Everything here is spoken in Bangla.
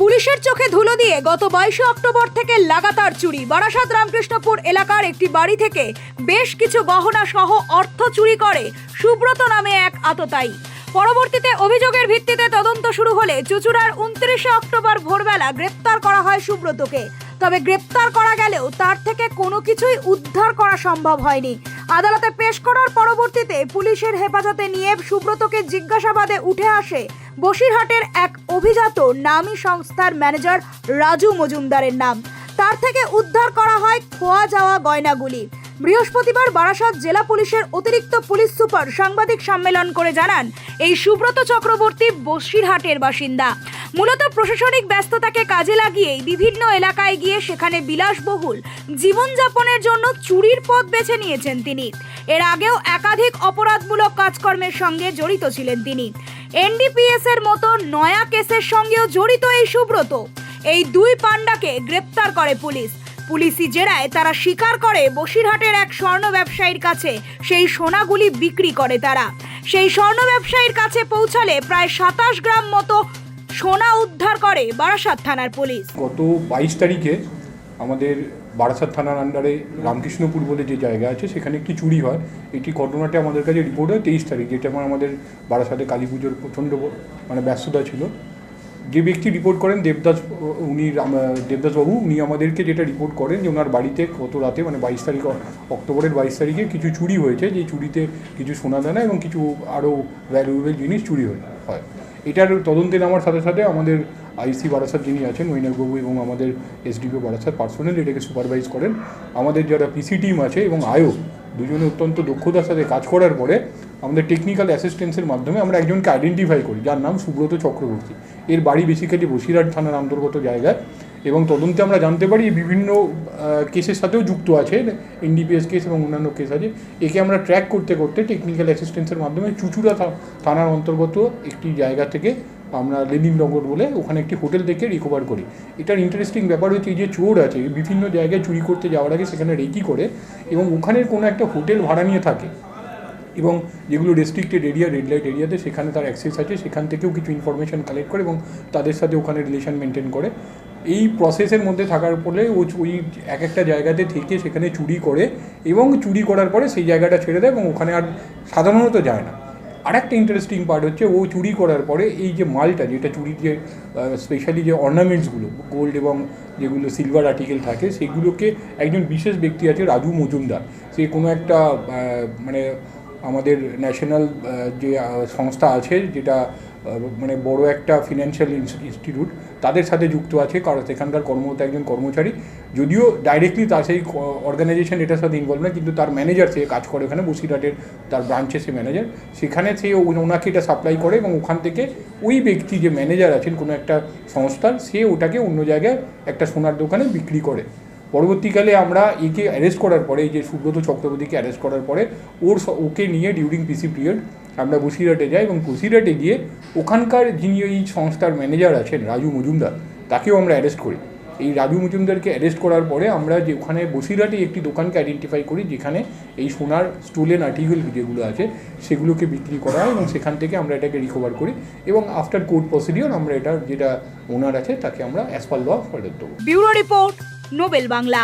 পুলিশের চোখে ধুলো দিয়ে গত বাইশে অক্টোবর থেকে লাগাতার চুরি। বারাসাত রামকৃষ্ণপুর এলাকার একটি বাড়ি থেকে বেশ কিছু গহনা সহ অর্থ চুরি করে সুব্রত নামে এক আততায়ী। পরবর্তীতে অভিযোগের ভিত্তিতে তদন্ত শুরু হলে চুচুড়ার উনত্রিশে অক্টোবর ভোরবেলা গ্রেপ্তার করা হয় সুব্রতকে। তবে গ্রেপ্তার করা গেলেও তার থেকে কোনো কিছুই উদ্ধার করা সম্ভব হয়নি। আদালতে পেশ করার পরবর্তীতে পুলিশের হেফাজতে নিয়ে সুব্রতকে জিজ্ঞাসাবাদে উঠে আসে বসিরহাটের এক অভিজাত নামী সংস্থার ম্যানেজার রাজু মজুমদারের নাম। তার থেকে উদ্ধার করা হয় খোয়া যাওয়া গয়নাগুলি। বৃহস্পতিবার বারাসাত জেলা পুলিশের অতিরিক্ত পুলিশ সুপার সাংবাদিক সম্মেলন করে জানান, এই সুব্রত চক্রবর্তী বসিরহাটের বাসিন্দা। মূলত প্রশাসনিক ব্যস্ততাকে কাজে লাগিয়েই বিভিন্ন এলাকায় গিয়ে সেখানে বিলাসবহুল জীবনযাপনের জন্য চুরির পথ বেছে নিয়েছেন তিনি। এর আগেও একাধিক অপরাধমূলক কাজকর্মের সঙ্গে জড়িত ছিলেন তিনি। এনডিপিএস এর মতো নয়া কেসের সঙ্গেও জড়িত এই সুব্রত। এই দুই পাণ্ডাকে গ্রেপ্তার করে পুলিশ। পুলিশি জেরায় তারা স্বীকার করে বসিরহাটের এক স্বর্ণ ব্যবসায়ীর কাছে। সেই সোনাগুলি বিক্রি করে তারা। সেই স্বর্ণ ব্যবসায়ীর কাছে পৌঁছালে প্রায় সাতাশ গ্রাম মতো সোনা উদ্ধার করে বারাসাত থানার পুলিশ। গত বাইশ তারিখে আমাদের বারাসাত থানার আন্ডারে রামকৃষ্ণপুর বলে যে জায়গা আছে, সেখানে একটি চুরি হয়। এটি ঘটনাটি আমাদের কাছে রিপোর্ট হয় তেইশ তারিখ, যেটা আমার আমাদের বারাসাতে কালী পুজোর প্রচণ্ড মানে ব্যস্ততা ছিল। যে ব্যক্তি রিপোর্ট করেন দেবদাস, উনি দেবদাসবাবু উনি আমাদেরকে যেটা রিপোর্ট করেন যে ওনার বাড়িতে গত রাতে মানে বাইশ তারিখ, অক্টোবরের বাইশ তারিখে কিছু চুরি হয়েছে, যে চুরিতে কিছু সোনা দানা এবং কিছু আরও ভ্যালুয়েবল জিনিস চুরি হয়ে- এটার তদন্তে নামার সাথে সাথে আমাদের আইসি বারাসাত যিনি আছেন মৈনাকবাবু এবং আমাদের এসডিপিও বারাসাত পার্সোনাল এটাকে সুপারভাইজ করেন। আমাদের যারা পিসি টিম আছে এবং আয়ো দুজনে অত্যন্ত দক্ষতার সাথে কাজ করার পরে আমাদের টেকনিক্যাল অ্যাসিস্ট্যান্সের মাধ্যমে আমরা একজনকে আইডেন্টিফাই করি, যার নাম সুব্রত চক্রবর্তী। এর বাড়ি বেসিক্যালি বসিরহাট থানার অন্তর্গত জায়গায় এবং তদন্তে আমরা জানতে পারি বিভিন্ন কেসের সাথেও যুক্ত আছে এনডিপিএস কেস এবং অন্যান্য কেস আছে। একে আমরা ট্র্যাক করতে করতে টেকনিক্যাল অ্যাসিস্ট্যান্সের মাধ্যমে চুচুড়া থানার অন্তর্গত একটি জায়গা থেকে আমরা লেনিননগর বলে ওখানে একটি হোটেল থেকে রিকভার করি। এটার ইন্টারেস্টিং ব্যাপার হচ্ছে যে চোর আছে বিভিন্ন জায়গায় চুরি করতে যাওয়ার আগে সেখানে রেকি করে এবং ওখানের কোনো একটা হোটেল ভাড়া নিয়ে থাকে এবং যেগুলো রেস্ট্রিক্টেড এরিয়া রেড লাইট এরিয়াতে সেখানে তার অ্যাক্সেস আছে, সেখান থেকেও কিছু ইনফরমেশন কালেক্ট করে এবং তাদের সাথে ওখানে রিলেশন মেনটেন করে। এই প্রসেসের মধ্যে থাকার ফলে ও ওই এক একটা জায়গাতে থেকে সেখানে চুরি করে এবং চুরি করার পরে সেই জায়গাটা ছেড়ে দেয় এবং ওখানে আর সাধারণত যায় না। আর একটা ইন্টারেস্টিং পার্ট হচ্ছে, ও চুরি করার পরে এই যে মালটা, যেটা চুরির যে স্পেশালি যে অর্নামেন্টসগুলো গোল্ড এবং যেগুলো সিলভার আর্টিকেল থাকে, সেগুলোকে একজন বিশেষ ব্যক্তি আছে রাজু মজুমদার। সে কোনো একটা মানে আমাদের ন্যাশনাল যে সংস্থা আছে, যেটা মানে বড় একটা ফিনান্সিয়াল ইনস্টিটিউট তাদের সাথে যুক্ত আছে, কারণ সেখানকার কর্মরত একজন কর্মচারী। যদিও ডাইরেক্টলি তার সেই অর্গানাইজেশন এটার সাথে ইনভলভ না কিন্তু তার ম্যানেজার সে কাজ করে ওখানে, বসিরহাটের তার ব্রাঞ্চে সে ম্যানেজার সেখানে সে ওনাকে এটা সাপ্লাই করে এবং ওখান থেকে ওই ব্যক্তি যে ম্যানেজার আছেন, কোনো একটা সংস্থার, সে ওটাকে অন্য জায়গায় একটা সোনার দোকানে বিক্রি করে। পরবর্তীকালে আমরা একে অ্যারেস্ট করার পরে, এই যে সুব্রত চক্রবর্তীকে অ্যারেস্ট করার পরে, ওর ওকে নিয়ে ডিউরিং পিসি পিরিয়ড আমরা বসিরহাটে যাই এবং বসিরহাটে গিয়ে ওখানকার যিনি ওই সংস্থার ম্যানেজার আছেন রাজু মজুমদার, তাকেও আমরা অ্যারেস্ট করি। এই রাজু মজুমদারকে অ্যারেস্ট করার পরে আমরা যে ওখানে বসিরহাটে একটি দোকানকে আইডেন্টিফাই করি, যেখানে এই সোনার স্টোলেন আর্টিকেল যেগুলো আছে, সেগুলোকে বিক্রি করা হয় এবং সেখান থেকে আমরা এটাকে রিকভার করি এবং আফটার কোর্ট প্রসিডিওর আমরা এটা, যেটা ওনার আছে, তাকে আমরা অ্যাজ পার ল ফেরত দেবো। Bureau report Nobel Bangla